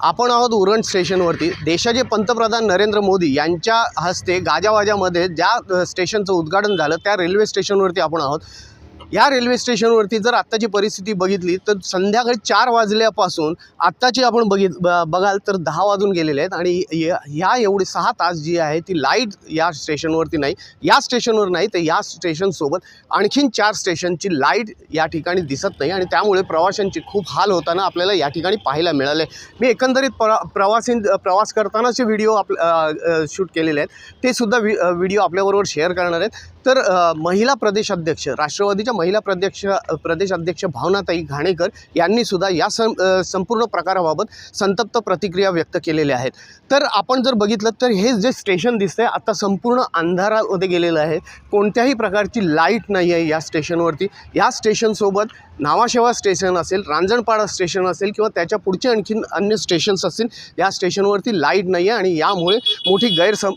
आपण आहोत उरण स्टेशनवरती. देशाचे पंतप्रधान नरेंद्र मोदी यांच्या हस्ते गाजावाजामध्ये ज्या स्टेशनचं उद्घाटन झालं त्या रेल्वे स्टेशनवरती आपण आहोत. या रेल्वे स्टेशनवरती जर आत्ताची परिस्थिती बघितली तर संध्याकाळी चार वाजल्यापासून आत्ताची आपण बघित ब- बघाल तर दहा वाजून गेलेले आहेत. आणि ह्या एवढी सहा तास जी आहे ती लाइट या स्टेशनवरती नाही या स्टेशनवर नाही तर या स्टेशनसोबत आणखीन चार स्टेशनची लाइट या ठिकाणी दिसत नाही. आणि त्यामुळे प्रवाशांची खूप हाल होताना आपल्याला या ठिकाणी पाहायला मिळाले मी एकंदरीत प्र प्रवासी प्रवास करतानाचे व्हिडिओ आप शूट केलेले आहेत. ते सुद्धा व्हिडिओ आपल्याबरोबर शेअर करणार आहेत. तर महिला प्रदेशाध्यक्ष राष्ट्रवादीच्या महिला प्रदेश प्रदेशाध्यक्ष भावनाताई घाणेकर यांनी सुद्धा या सं संपूर्ण प्रकाराबाबत संतप्त प्रतिक्रिया व्यक्त केलेल्या आहेत. तर आपण जर बघितलं तर हे जे स्टेशन दिसतंय आता संपूर्ण अंधारामध्ये गेलेलं आहे. कोणत्याही प्रकारची लाइट नाही आहे या स्टेशनवरती. या स्टेशनसोबत नावाशेवा स्टेशन असेल रांजणपाडा स्टेशन असेल किंवा त्याच्या पुढचे आणखीन अन्य स्टेशन्स असतील या स्टेशनवरती लाइट नाही आहे आणि यामुळे मोठी गैरसम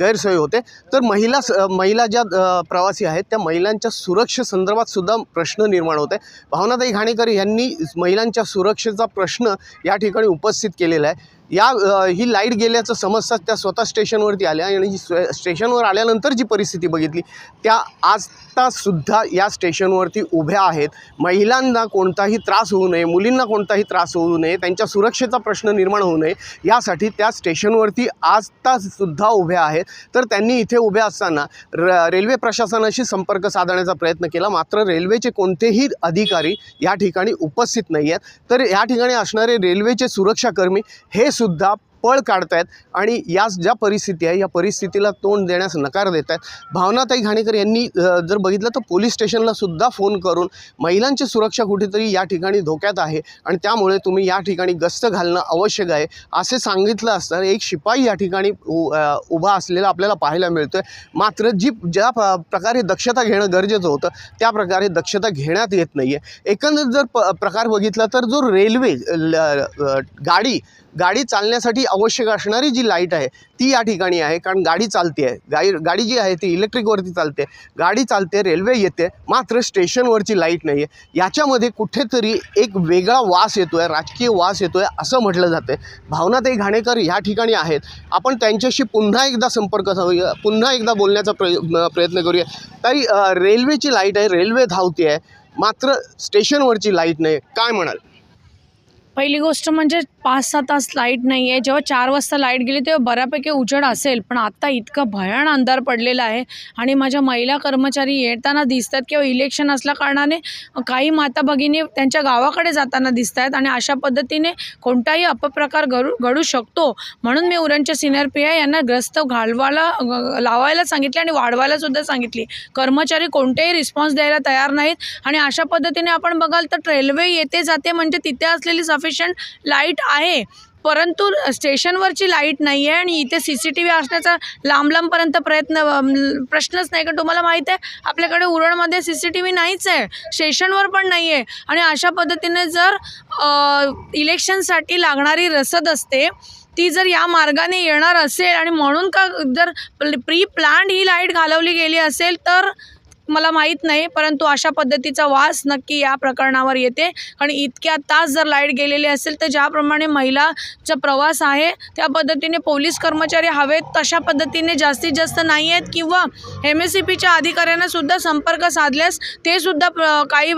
गैरसोय होते. तर महिला स- महिला ज्या प्रवासी आहेत. त्या महिलांच्या सुरक्षेसंदर्भात सुद्धा प्रश्न निर्माण होत आहे भावनाताई घाणेकर यांनी महिलांच्या सुरक्षेचा प्रश्न या ठिकाणी उपस्थित केलेला आहे. या ही लाइट गेल्याचं समजता त्या स्वतः स्टेशनवरती आल्या आणि ही स्टेशनवर आल्यानंतर जी परिस्थिती बघितली त्या आजतासुद्धा या स्टेशनवरती उभ्या आहेत. महिलांना कोणताही त्रास होऊ नये मुलींना कोणताही त्रास होऊ नये त्यांच्या सुरक्षेचा प्रश्न निर्माण होऊ नये यासाठी त्या स्टेशनवरती आजतासुद्धा उभ्या आहेत. तर त्यांनी इथे उभ्या असताना र रेल्वे प्रशासनाशी संपर्क साधण्याचा प्रयत्न केला. मात्र रेल्वेचे कोणतेही अधिकारी या ठिकाणी उपस्थित नाही आहेत तर या ठिकाणी असणारे रेल्वेचे सुरक्षाकर्मी हे सुद्धा पळ काढतायत आणि या ज्या परिस्थिती आहे या परिस्थितीला तोंड देण्यास नकार देत आहेत भावनाताई घाणेकर यांनी जर बघितलं तर पोलीस स्टेशनला सुद्धा फोन करून महिलांची सुरक्षा कुठेतरी या ठिकाणी धोक्यात आहे आणि त्यामुळे तुम्ही या ठिकाणी गस्त घालणं आवश्यक आहे. असे सांगितलं असतं एक शिपाई या ठिकाणी उ- उभा असलेला आपल्याला पाहायला मिळतोय. मात्र जी ज्या प- प्रकारे दक्षता घेणं गरजेचं होतं त्या प्रकारे दक्षता घेण्यात येत नाही आहे एकंदरीत जर प प्रकार बघितला तर जो रेल्वे ल- गाडी गाडी चालण्यासाठी आवश्यक असणारी जी लाइट आहे ती या ठिकाणी आहे. कारण गाडी चालते आहे. गाडी गाडी जी आहे ती इलेक्ट्रिकवरती चालते गाडी चालते रेल्वे येते. मात्र स्टेशनवरची लाइट नाही आहे याच्यामध्ये कुठेतरी एक वेगळा वास येतो आहे राजकीय वास येतो आहे असं म्हटलं जातं आहे भावनाताई घाणेकर ह्या ठिकाणी आहेत. आपण त्यांच्याशी पुन्हा एकदा संपर्क साधूया. पुन्हा एकदा बोलण्याचा प्रय प्रयत्न करूया. ताई रेल्वेची लाइट आहे रेल्वे धावते आहे. मात्र स्टेशनवरची लाइट नाही. काय म्हणाल? पहिली गोष्ट म्हणजे पाच सहा तास लाइट नाही आहे जेव्हा चार वाजता लाइट गेली तेव्हा बऱ्यापैकी उजेड असेल. पण आत्ता इतकं भयान अंधार पडलेला आहे आणि माझ्या महिला कर्मचारी येताना दिसत आहेत किंवा इलेक्शन असल्या कारणाने काही माता भगिनी त्यांच्या गावाकडे जाताना दिसत आहेत आणि अशा पद्धतीने कोणताही अपप्रकार घडू घडू शकतो. म्हणून मी उरणच्या सिनियर पी आय यांना ग्रस्त घालवायला लावायला सांगितले आणि वाढवायला सुद्धा सांगितली. कर्मचारी कोणतेही रिस्पॉन्स द्यायला तयार नाहीत आणि अशा पद्धतीने आपण बघाल तर रेल्वे येते जाते म्हणजे तिथे असलेली सफिशियंट लाइट आहे. परंतु स्टेशनवरची लाइट नाही आहे आणि इथे सी सी टी व्ही असण्याचा लांब लांबपर्यंत प्रयत्न प्रश्नच नाही. कारण तुम्हाला माहीत आहे आपल्याकडे उरणमध्ये सी सी टी व्ही नाहीच आहे. स्टेशनवर पण नाही आहे आणि अशा पद्धतीने जर इलेक्शनसाठी लागणारी रसद असते ती जर या मार्गाने येणार असेल आणि म्हणून का जर प्री प्लॅन्ड ही लाइट घालवली गेली असेल तर मला माहीत नाही परंतु अशा पद्धतीचा वास नक्की या प्रकरणावर येते. आणि इतक्या तास जर लाइट गेलेली असेल तर ज्याप्रमाणे महिलाचा प्रवास आहे त्या पद्धतीने पोलीस कर्मचारी हवेत तशा पद्धतीने जास्तीत जास्त नाही आहेत किंवा एम एस सी पीच्या अधिकाऱ्यांनासुद्धा संपर्क साधल्यास ते सुद्धा काही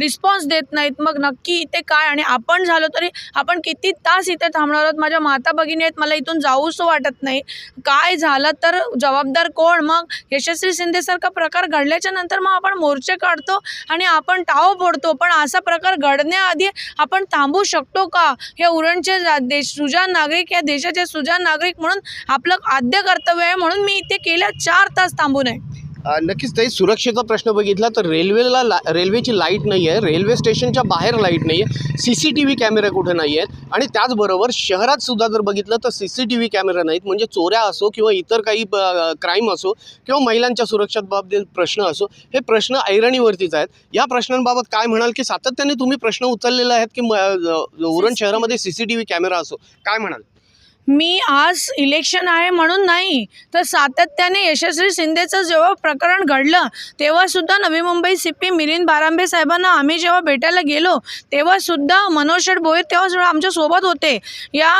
रिस्पॉन्स देत नाहीत. मग नक्की इथे काय? आणि आपण झालो तरी आपण किती तास इथे थांबणार आहोत? माझ्या माता भगिनी आहेत मला इथून जाऊसं वाटत नाही. काय झालं तर जबाबदार कोण? मग यशस्वी शिंदेसारखा प्रकार घडल्याच्या नंतर मग आपण मोर्चे काढतो आणि आपण टाव फोडतो. पण असा प्रकार घडण्याआधी आपण थांबू शकतो का? हे उरणचे देश सुजान नागरिक या देशाचे सुजान नागरिक म्हणून आपलं आद्य कर्तव्य आहे म्हणून मी इथे केल्या चार तास थांबू नये. नक्कीच ताई सुरक्षेचा प्रश्न बघितला तर रेल्वेला ला रेल्वेची लाइट नाही आहे रेल्वे स्टेशनच्या बाहेर लाइट नाही आहे सी सी टी व्ही कॅमेरे कुठे नाही आहेत आणि त्याचबरोबर शहरात सुद्धा जर बघितलं तर सी सी टी व्ही कॅमेरे नाहीत म्हणजे चोऱ्या असो किंवा इतर काही क्राईम असो किंवा महिलांच्या सुरक्षेबाबतीत प्रश्न असो हे प्रश्न ऐरणीवरतीच आहेत. या प्रश्नांबाबत काय म्हणाल की सातत्याने तुम्ही प्रश्न उचललेले आहेत की उरण शहरामध्ये C C T V camera असो काय म्हणाल? मी आज इलेक्शन आहे म्हणून नाही तर सातत्याने यशस्वी शिंदेचं जेव्हा प्रकरण घडलं तेव्हासुद्धा नवी मुंबई सी पी मिलिंद बारांबे साहेबांना आम्ही जेव्हा भेटायला गेलो तेव्हासुद्धा मनोषड भोईर तेव्हा आमच्यासोबत होते. या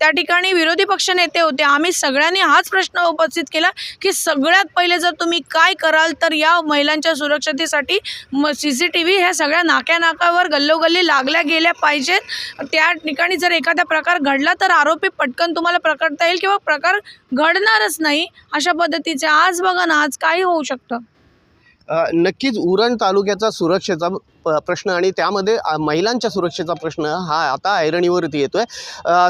त्या ठिकाणी विरोधी पक्ष नेते होते. आम्ही सगळ्यांनी हाच प्रश्न उपस्थित केला की सगळ्यात पहिले जर तुम्ही काय कराल तर या महिलांच्या सुरक्षतेसाठी म सी सी टी व्ही ह्या सगळ्या नाक्या नाकावर गल्लोगल्ली लागल्या गेल्या पाहिजेत. त्या ठिकाणी जर एखादा प्रकार घडला तर आरोपी पटकन तुम्हाला प्रकटता येईल किंवा प्रकार घडणारच नाही अशा पद्धतीचे. आज बघा ना आज काही होऊ शकतं. नक्कीच उरण तालुक्याचा सुरक्षेचा प्रश्न आणि त्यामध्ये महिलांच्या सुरक्षेचा प्रश्न हा आता ऐरणीवरती येतोय.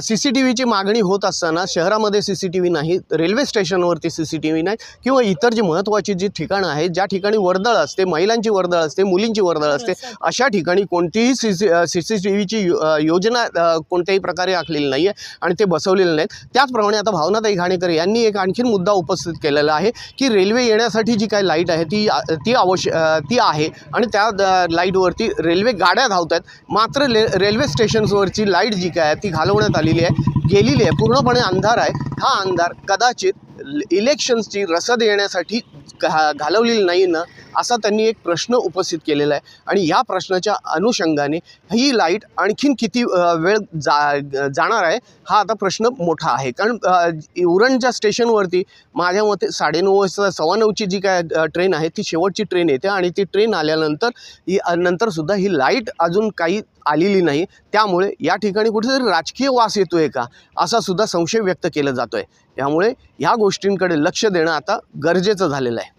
सी सी टी व्हीची मागणी होत असताना शहरामध्ये सी सी टी व्ही नाही रेल्वे स्टेशनवरती सी सी टी व्ही नाही किंवा इतर जी महत्त्वाची जी ठिकाणं आहेत ज्या ठिकाणी वर्दळ असते महिलांची वर्दळ असते मुलींची वर्दळ असते अशा ठिकाणी कोणतीही C C C C T व्हीची योजना कोणत्याही प्रकारे आखलेली नाही आहे आणि ते बसवलेले नाहीत. त्याचप्रमाणे आता भावनाताई घाणेकर यांनी एक आणखीन मुद्दा उपस्थित केलेला आहे की रेल्वे येण्यासाठी जी काही लाइट आहे ती ती आवश्य ती आहे. आणि त्या लाईटवरती रेल्वे गाड्या धावत आहेत मात्र ले रेल्वे स्टेशन्सवरची लाइट जी काय आहे ती घालवण्यात आलेली आहे गेलेली आहे. पूर्णपणे अंधार आहे. हा अंधार कदाचित इलेक्शन्सची रसद येण्यासाठी घा घालवलेली नाही ना. असा त्यांनी एक प्रश्न उपस्थित केलेला आहे. आणि या प्रश्नाच्या अनुषंगाने ही लाइट आणखीन किती वेळ जा जाणार आहे हा आता प्रश्न मोठा आहे. कारण उरणच्या स्टेशनवरती माझ्या मते साडेनऊ वाजता सव्वा नऊची जी काय ट्रेन आहे ती शेवटची ट्रेन येते आणि ती ट्रेन आल्यानंतर ही नंतरसुद्धा ही लाइट अजून काही आलेली नाही. त्यामुळे या ठिकाणी कुठेतरी राजकीय वास येतो आहे का असा सुद्धा संशय व्यक्त केला जातो आहे त्यामुळे ह्या गोष्टींकडे लक्ष देणं आता गरजेचं झालेलं आहे.